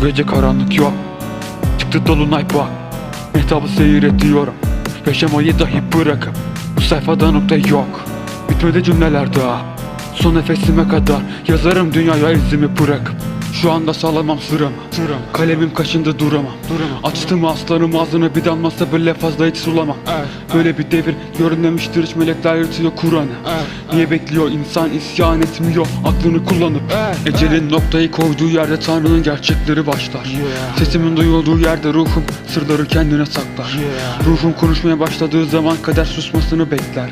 Bu gece karanlık yok Çıktı dolunay bak Mehtabı seyrediyorum. Yaşamayı dahi bırakıp Bu sayfada nokta yok. Bitmedi cümleler daha. Son nefesime kadar Yazarım dünyaya izimi bırakıp şu anda sağlamam sıramı Sıram. Kalemim kaşındı duramam. Duramam. Açtım aslanım ağzını bir damlasa bile fazla hiç sulamam. Böyle bir devir görünmemiştir hiç melekler yırtıyor Kur'an'ı. Niye bekliyor insan isyan etmiyor aklını kullanıp? Ecelin noktayı koyduğu yerde Tanrı'nın gerçekleri başlar. Sesimin duyulduğu yerde ruhum sırları kendine saklar. Ruhum konuşmaya başladığı zaman kader susmasını bekler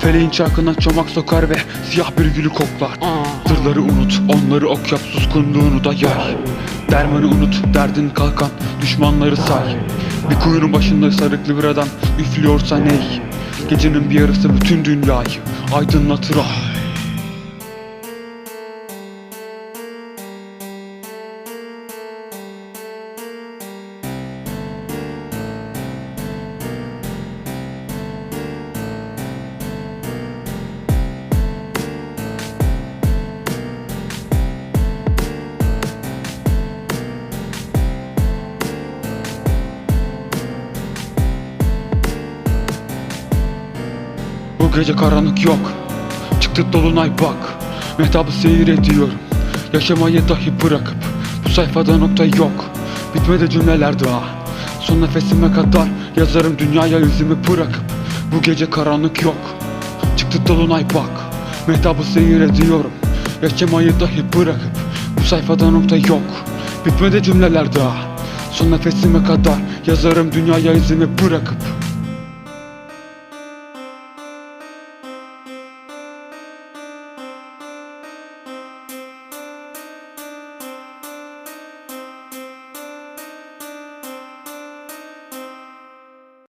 Feleğin çarkına çomak sokar ve siyah bir gülü koklar. Sırları unut onları ok yap suskunluğunu da yay Dermanı unut derdin kalkan düşmanları say. Bir kuyunun başında sarıklı bir adam üflüyorsa ney? Gecenin bir yarısı bütün dünyayı aydınlatır ah Bu gece karanlık yok. Çıktı dolunay bak. Mehtabı seyrediyorum Yaşamayı dahi bırakıp Bu sayfada nokta yok. Bitmedi cümleler daha. Son nefesime kadar Yazarım dünyaya yüzümü bırakıp Bu gece karanlık yok. Çıktı dolunay bak. Mehtabı seyrediyorum. Yaşamayı dahi bırakıp Bu sayfada nokta yok. Bitmedi cümleler daha. Son nefesime kadar Yazarım dünyaya izimi bırakıp